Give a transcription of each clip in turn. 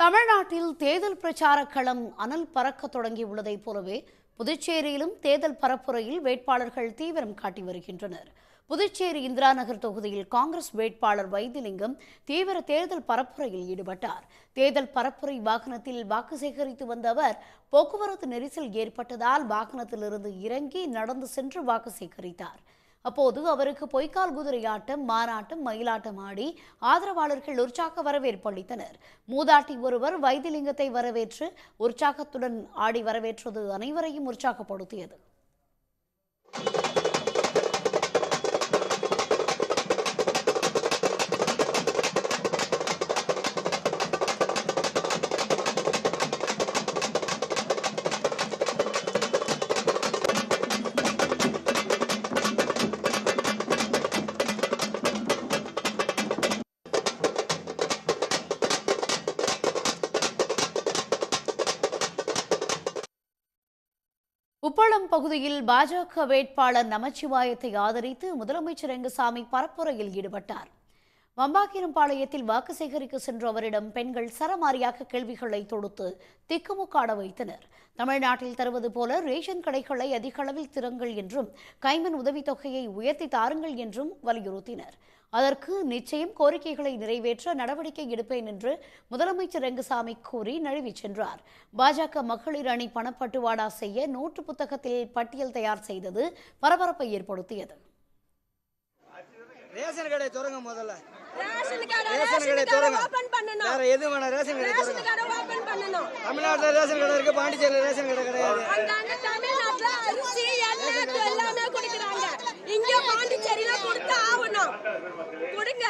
தமிழ்நாட்டில் தேர்தல் பிரச்சார களம் அனல் பறக்க தொடங்கியுள்ளதைப் போலவே புதுச்சேரியிலும் தேர்தல் பரப்புரையில் வேட்பாளர்கள் தீவிரம் காட்டி வருகின்றனர். புதுச்சேரி இந்திரா நகர் தொகுதியில் காங்கிரஸ் வேட்பாளர் வைத்திலிங்கம் தீவிர தேர்தல் பரப்புரையில் ஈடுபட்டார். தேர்தல் பரப்புரை வாகனத்தில் வாக்கு சேகரித்து வந்த அவர் போக்குவரத்து நெரிசல் ஏற்பட்டதால் வாகனத்திலிருந்து இறங்கி நடந்து சென்று வாக்கு சேகரித்தார். அப்போது அவருக்கு பொய்க்கால் குதிரையாட்டம் மானாட்டம் மயிலாட்டம் ஆடி ஆதரவாளர்கள் உற்சாக வரவேற்பு அளித்தனர். மூதாட்டி ஒருவர் வைத்திலிங்கத்தை வரவேற்று உற்சாகத்துடன் ஆடி வரவேற்றது அனைவரையும் உற்சாகப்படுத்தியது. உப்பளம் பகுதியில் பாஜக வேட்பாளர் நமச்சிவாயத்தை ஆதரித்து முதலமைச்சர் ரெங்கசாமி பரப்புரையில் ஈடுபட்டார். வம்பாக்கிரம்பாளையத்தில் வாக்கு சேகரிக்க சென்ற அவரிடம் பெண்கள் சரமாரியாக கேள்விகளை தொடுத்து திக்குமுக்காட வைத்தனர். தமிழ்நாட்டில் தருவது போல ரேஷன் கடைகளை அதிக அளவில் திறங்கள் என்றும் கைமன் உதவித்தொகையை உயர்த்தி தாருங்கள் என்றும் வலியுறுத்தினர். அதற்கு நிச்சயம் கோரிக்கைகளை நிறைவேற்ற நடவடிக்கை எடுப்பேன் என்று முதலமைச்சர் ரங்கசாமி கூறி நழுவிச் சென்றார். பாஜக மகளிர் அணி பணப்பட்டுவாடா செய்ய நோட்டு புத்தகத்தில் பட்டியல் தயார் செய்தது பரபரப்பை ஏற்படுத்தியது. ரேஷன் கடை தொடங்க முதல்ல. ரேஷன் கடை திறங்க வேற எது வேணாம் ரேஷன் கடை திறங்க ரேஷன் கடை ஓபன் பண்ணணும். தமிழ்நாட்டுல ரேஷன் கடை இருக்கு பாண்டிச்சேரியில ரேஷன் கடை கிடையாது. தமிழ்நாட்டுல அரிசி எண்ணெய் எல்லாமே குடிக்கிறாங்க. இங்க பாண்டிச்சேரியில கொடுத்து ஆகணும். கொடுங்க.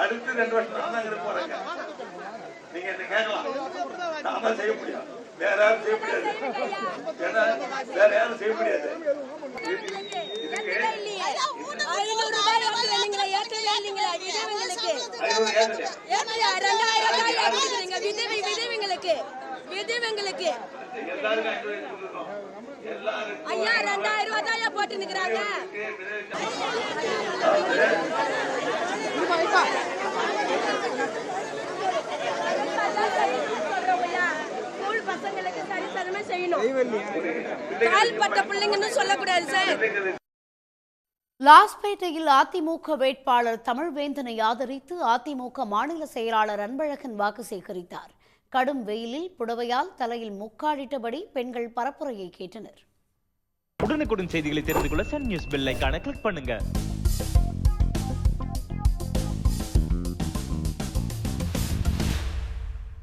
அடுத்து ரெண்டு வருஷம் நான் தான் இருக்க போறேங்க. நீங்க என்ன கேட்கலாம்? நாம செய்ய முடியும் வேற யாரும் செய்ய முடியாது. ஏன்னா வேற யாரும் செய்ய முடியாது. விதவைங்களுக்கு ஐநூறு ரெண்டாயிரம் ரூபாய் ஏற்றுக்கிறீங்க விதவை விதவைங்களுக்கு விதவைங்களுக்கு எல்லாருக்கும் ஐநூறு ஐயா ரெண்டாயிரம் ரூபாய் தான் போட்டு நிக்கிறாங்க ஸ்கூல் பசங்களுக்கு சரிசமமா செய்யணும் கால்பட்ட பிள்ளைங்கன்னு சொல்லக்கூடாது சார் லாஸ்பேட்டையில் அதிமுக வேட்பாளர் தமிழ்வேந்தனை ஆதரித்து அதிமுக மாநில செயலாளர் அன்பழகன் வாக்கு சேகரித்தார். கடும் வெயிலில் புடவையால் தலையில் முக்காடிட்டபடி பெண்கள் பரப்புரையை கேட்டனர். உடனுக்குடன் செய்திகளை தெரிந்து கொள்ள சன் நியூஸ் பெல் கிளிக் பண்ணுங்க.